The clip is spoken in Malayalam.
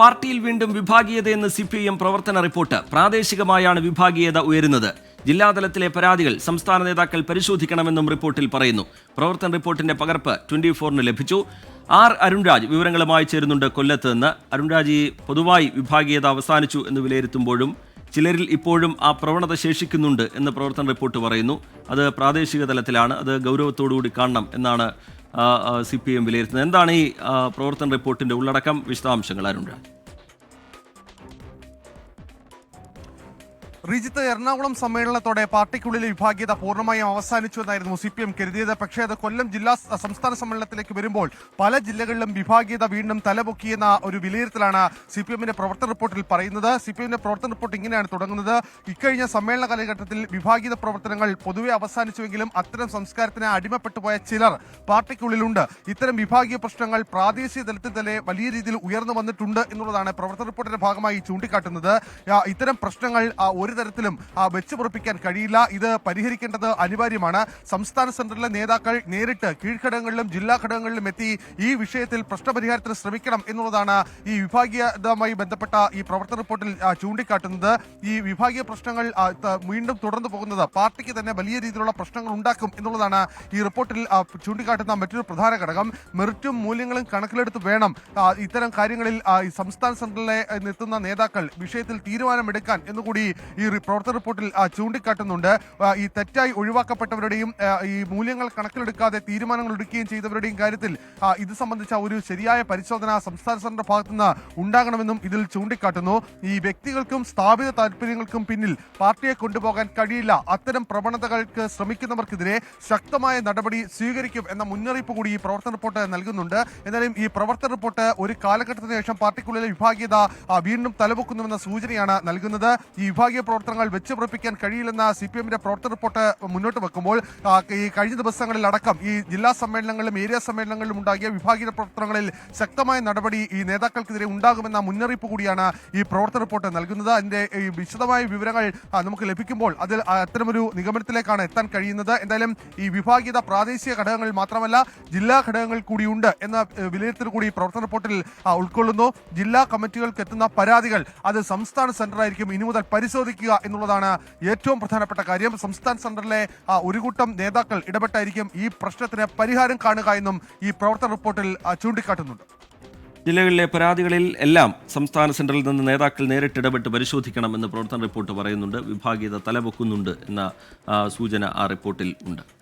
പാർട്ടിയിൽ വീണ്ടും വിഭാഗീയതയെന്ന് സി പി ഐ എം പ്രവർത്തന റിപ്പോർട്ട്. പ്രാദേശികമായാണ് വിഭാഗീയത ഉയരുന്നത്. ജില്ലാതലത്തിലെ പരാതികൾ സംസ്ഥാന നേതാക്കൾ പരിശോധിക്കണമെന്നും റിപ്പോർട്ടിൽ പറയുന്നു. പ്രവർത്തന റിപ്പോർട്ടിന്റെ പകർപ്പ് ട്വന്റി ഫോറിന് ലഭിച്ചു. ആർ അരുൺരാജ് വിവരങ്ങളുമായി ചേരുന്നുണ്ട് കൊല്ലത്ത് നിന്ന്. അരുൺരാജ് പൊതുവായി വിഭാഗീയത അവസാനിച്ചു എന്ന് വിലയിരുത്തുമ്പോഴും ചിലരിൽ ഇപ്പോഴും ആ പ്രവണത ശേഷിക്കുന്നുണ്ട് എന്ന് പ്രവർത്തന റിപ്പോർട്ട് പറയുന്നു. അത് പ്രാദേശിക തലത്തിലാണ്. അത് ഗൗരവത്തോടുകൂടി കാണണം എന്നാണ് സി പി എം വിലയിരുത്തുന്നത്. എന്താണ് ഈ പ്രവർത്തന റിപ്പോർട്ടിന്റെ ഉള്ളടക്കം? വിശദാംശങ്ങൾ അരുൺരാജ് റിജിത്ത് എറണാകുളം സമ്മേളനത്തോടെ പാർട്ടിക്കുള്ളിലെ വിഭാഗീയത പൂർണമായും അവസാനിച്ചു എന്നായിരുന്നു സി പി എം കരുതിയത്. പക്ഷേ അത് കൊല്ലം ജില്ലാ സംസ്ഥാന സമ്മേളനത്തിലേക്ക് വരുമ്പോൾ പല ജില്ലകളിലും വിഭാഗീയത വീണ്ടും തലപൊക്കിയെന്ന ഒരു വിലയിരുത്തലാണ് സി പി എമ്മിന്റെ പ്രവർത്തന റിപ്പോർട്ടിൽ പറയുന്നത്. സി പി എമ്മിന്റെ പ്രവർത്തന റിപ്പോർട്ട് ഇങ്ങനെയാണ് തുടങ്ങുന്നത്. ഇക്കഴിഞ്ഞ സമ്മേളന കാലഘട്ടത്തിൽ വിഭാഗീയത പ്രവർത്തനങ്ങൾ പൊതുവെ അവസാനിച്ചുവെങ്കിലും അത്തരം സംസ്കാരത്തിന് അടിമപ്പെട്ടുപോയ ചിലർ പാർട്ടിക്കുള്ളിലുണ്ട്. ഇത്തരം വിഭാഗീയ പ്രശ്നങ്ങൾ പ്രാദേശിക തലത്തിൽ തന്നെ വലിയ രീതിയിൽ ഉയർന്നു വന്നിട്ടുണ്ട് എന്നുള്ളതാണ് പ്രവർത്തന റിപ്പോർട്ടിന്റെ ഭാഗമായി ചൂണ്ടിക്കാട്ടുന്നത്. ഇത്തരം പ്രശ്നങ്ങൾ ഒരു തരത്തിലും വെച്ചുപുറപ്പിക്കാൻ കഴിയില്ല. ഇത് പരിഹരിക്കേണ്ടത് അനിവാര്യമാണ്. സംസ്ഥാന സെന്ററിലെ നേതാക്കൾ നേരിട്ട് കീഴ്ഘടകങ്ങളിലും ജില്ലാ ഘടകങ്ങളിലും എത്തി ഈ വിഷയത്തിൽ പ്രശ്നപരിഹാരത്തിന് ശ്രമിക്കണം എന്നുള്ളതാണ് ഈ വിഭാഗീയതയുമായി ബന്ധപ്പെട്ട ഈ പ്രവർത്തന റിപ്പോർട്ടിൽ ചൂണ്ടിക്കാട്ടുന്നത്. ഈ വിഭാഗീയ പ്രശ്നങ്ങൾ വീണ്ടും തുടർന്നു പോകുന്നത് പാർട്ടിക്ക് തന്നെ വലിയ രീതിയിലുള്ള പ്രശ്നങ്ങൾ ഉണ്ടാക്കും എന്നുള്ളതാണ് ഈ റിപ്പോർട്ടിൽ ചൂണ്ടിക്കാട്ടുന്ന മറ്റൊരു പ്രധാന ഘടകം. മെറിറ്റും മൂല്യങ്ങളും കണക്കിലെടുത്ത് വേണം ഇത്തരം കാര്യങ്ങളിൽ സംസ്ഥാന സെന്ററിലെ നിർത്തുന്ന നേതാക്കൾ വിഷയത്തിൽ തീരുമാനമെടുക്കാൻ എന്നുകൂടി റി- പ്രവർത്തന റിപ്പോർട്ടിൽ ചൂണ്ടിക്കാട്ടുന്നുണ്ട്. ഈ തെറ്റായി ഒഴിവാക്കപ്പെട്ടവരുടെയും ഈ മൂല്യങ്ങൾ കണക്കിലെടുക്കാതെ തീരുമാനങ്ങൾ എടുക്കുകയും ചെയ്തവരുടെയും കാര്യത്തിൽ ഇത് സംബന്ധിച്ച ഒരു ശരിയായ പരിശോധന സംസ്ഥാന സർക്കാരിന്റെ ഭാഗത്തുനിന്ന് ഉണ്ടാകണമെന്നും ഇതിൽ ചൂണ്ടിക്കാട്ടുന്നു. ഈ വ്യക്തികൾക്കും സ്ഥാപിത താല്പര്യങ്ങൾക്കും പിന്നിൽ പാർട്ടിയെ കൊണ്ടുപോകാൻ കഴിയില്ല. അത്തരം പ്രവണതകൾക്ക് ശ്രമിക്കുന്നവർക്കെതിരെ ശക്തമായ നടപടി സ്വീകരിക്കും എന്ന മുന്നറിയിപ്പ് കൂടി ഈ പ്രവർത്തന റിപ്പോർട്ട് നൽകുന്നുണ്ട്. എന്നാലും ഈ പ്രവർത്തന റിപ്പോർട്ട് ഒരു കാലഘട്ടത്തിന് ശേഷം പാർട്ടിക്കുള്ളിലെ വിഭാഗീയത വീണ്ടും തലപൊക്കുന്നുവെന്ന സൂചനയാണ് നൽകുന്നത്. ഈ വിഭാഗീയ പ്രവർത്തനങ്ങൾ വെച്ച് പുറപ്പിക്കാൻ കഴിയില്ലെന്ന സി പി എമ്മിന്റെ പ്രവർത്തന റിപ്പോർട്ട് മുന്നോട്ട് വെക്കുമ്പോൾ ഈ കഴിഞ്ഞ ദിവസങ്ങളിൽ അടക്കം ഈ ജില്ലാ സമ്മേളനങ്ങളിലും ഏരിയ സമ്മേളനങ്ങളിലും ഉണ്ടാകിയ വിഭാഗീയ പ്രവർത്തനങ്ങളിൽ ശക്തമായ നടപടി ഈ നേതാക്കൾക്കെതിരെ ഉണ്ടാകുമെന്ന മുന്നറിയിപ്പ് കൂടിയാണ് ഈ പ്രവർത്തന റിപ്പോർട്ട് നൽകുന്നത്. അതിന്റെ ഈ വിശദമായ വിവരങ്ങൾ നമുക്ക് ലഭിക്കുമ്പോൾ അതിൽ അത്തരമൊരു നിഗമനത്തിലേക്കാണ് എത്താൻ കഴിയുന്നത്. എന്തായാലും ഈ വിഭാഗീയത പ്രാദേശിക ഘടകങ്ങൾ മാത്രമല്ല ജില്ലാ ഘടകങ്ങൾ കൂടിയുണ്ട് എന്ന വിലയിരുത്തൽ കൂടി പ്രവർത്തന റിപ്പോർട്ടിൽ ഉൾക്കൊള്ളുന്നു. ജില്ലാ കമ്മിറ്റികൾക്ക് എത്തുന്ന പരാതികൾ അത് സംസ്ഥാന സെന്ററായിരിക്കും. ഇനി മുതൽ പരിശോധിക്കുക എന്നുള്ളതാണ് ഏറ്റവും പ്രധാനപ്പെട്ട കാര്യം. സംസ്ഥാന സെന്ററിലെ ഒരു കൂട്ടം നേതാക്കൾ ഇടപെട്ടായിരിക്കും ഈ പ്രശ്നത്തിന് പരിഹാരം കാണുക എന്നും ഈ പ്രവർത്തന റിപ്പോർട്ടിൽ ചൂണ്ടിക്കാട്ടുന്നുണ്ട്. ജില്ലകളിലെ പരാതികളിൽ എല്ലാം സംസ്ഥാന സെന്ററിൽ നിന്ന് നേതാക്കൾ നേരിട്ട് ഇടപെട്ട് പരിശോധിക്കണമെന്ന് പ്രവർത്തന റിപ്പോർട്ട് പറയുന്നുണ്ട്. വിഭാഗീയത തലപൊക്കുന്നുണ്ട് എന്ന സൂചന ആ റിപ്പോർട്ടിൽ ഉണ്ട്.